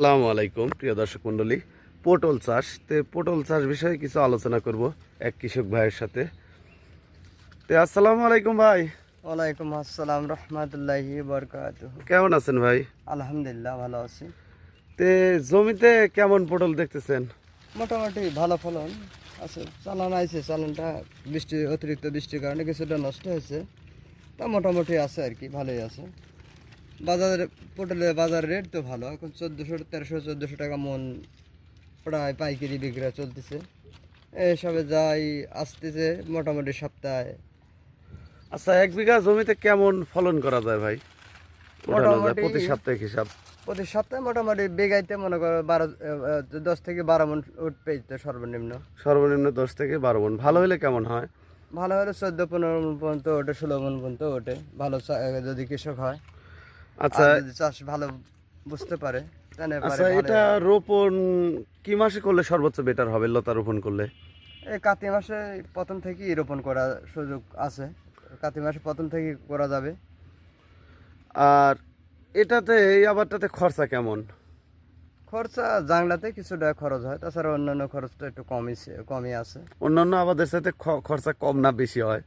আসসালামু আলাইকুম প্রিয় দর্শক মণ্ডলী। পটল চাষ। তে পটল চাষ বিষয়ে কিছু আলোচনা করব এক কৃষক ভাইয়ের সাথে। তে আসসালামু আলাইকুম ভাই। ওয়ালাইকুম আসসালাম রহমতুল্লাহি বরকাত কেমন আছেন ভাই? আলহামদুলিল্লাহ ভালো আছি। তে জমিতে কেমন পটল দেখতেছেন? মোটামুটি ভালো ফলন আছে। চালান আছে চালানটা বৃষ্টি অতিরিক্ত বৃষ্টির কারণে কিছুটা নষ্ট হয়েছে। তা মোটামুটি আছে আর কি ভালোই আছে। বাজারে পটলের বাজার রেট তো ভালো। এখন চোদ্দোশো তেরোশো চোদ্দোশো টাকা মন প্রায় পাইকারি বিক্রি চলতেছে। এসবে যাই আসতেছে মোটামুটি সপ্তাহে। আচ্ছা এক বিঘা জমিতে কেমন ফলন করা যায় ভাই? মোটামুটি- প্রতি সাপ্তাহিক হিসাব প্রতি সপ্তাহে মোটামুটি বেগাইতে মনে করো বারো দশ থেকে বারো মন উঠবে সর্বনিম্ন। সর্বনিম্ন দশ থেকে বারো মন। ভালো হলে কেমন হয়? ভালো হলে চোদ্দ পনেরো মন পর্যন্ত ওঠে ষোলো মন পর্যন্ত ওঠে। ভালো যদি কৃষক হয়। আচ্ছা। চাষ ভালো বুঝতে পারে আচ্ছা এটা রোপণ কি মাসে করলে সর্বোচ্চ বেটার হবে লতা রোপণ করলে? এই কাতি মাসে প্রথম থেকেই রোপণ করার সুযোগ আছে। কাতি মাসে প্রথম থেকেই করা যাবে। আর এটাতে এই আবারটাতে খরচা কেমন? খরচা জাংলাতে কিছুটা খরচ হয় তাছাড়া অন্যান্য খরচটা একটু কমই কমই আছে। অন্যান্য আবাদের সাথে খরচা কম না বেশি হয়?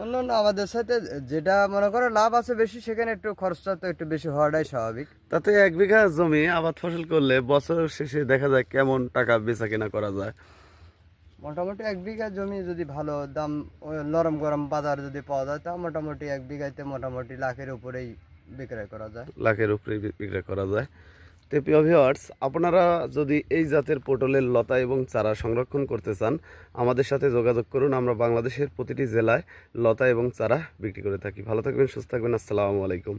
অন্যান্য আমাদের সাথে যেটা মনে করো লাভ আছে বেশি সেখানে একটু খরচটা তো একটু বেশি হওয়াটাই স্বাভাবিক। তাতে এক বিঘা জমি আবাদ ফসল করলে বছর শেষে দেখা যায় কেমন টাকা বেচা কেনা করা যায়? মোটামুটি এক বিঘা জমি যদি ভালো দাম নরম গরম বাজার যদি পাওয়া যায় তা মোটামুটি এক বিঘাতে মোটামুটি লাখের উপরেই বিক্রয় করা যায়। লাখের উপরেই বিক্রয় করা যায়। তো প্রিয় ভিওয়ার্স আপনারা যদি এই জাতের পটলের লতা এবং চারা সংরক্ষণ করতে চান, আমাদের সাথে যোগাযোগ করুন। আমরা বাংলাদেশের প্রতিটি জেলায় লতা এবং চারা বিক্রি করে থাকি। ভালো থাকবেন, সুস্থ থাকবেন। আসসালামু আলাইকুম।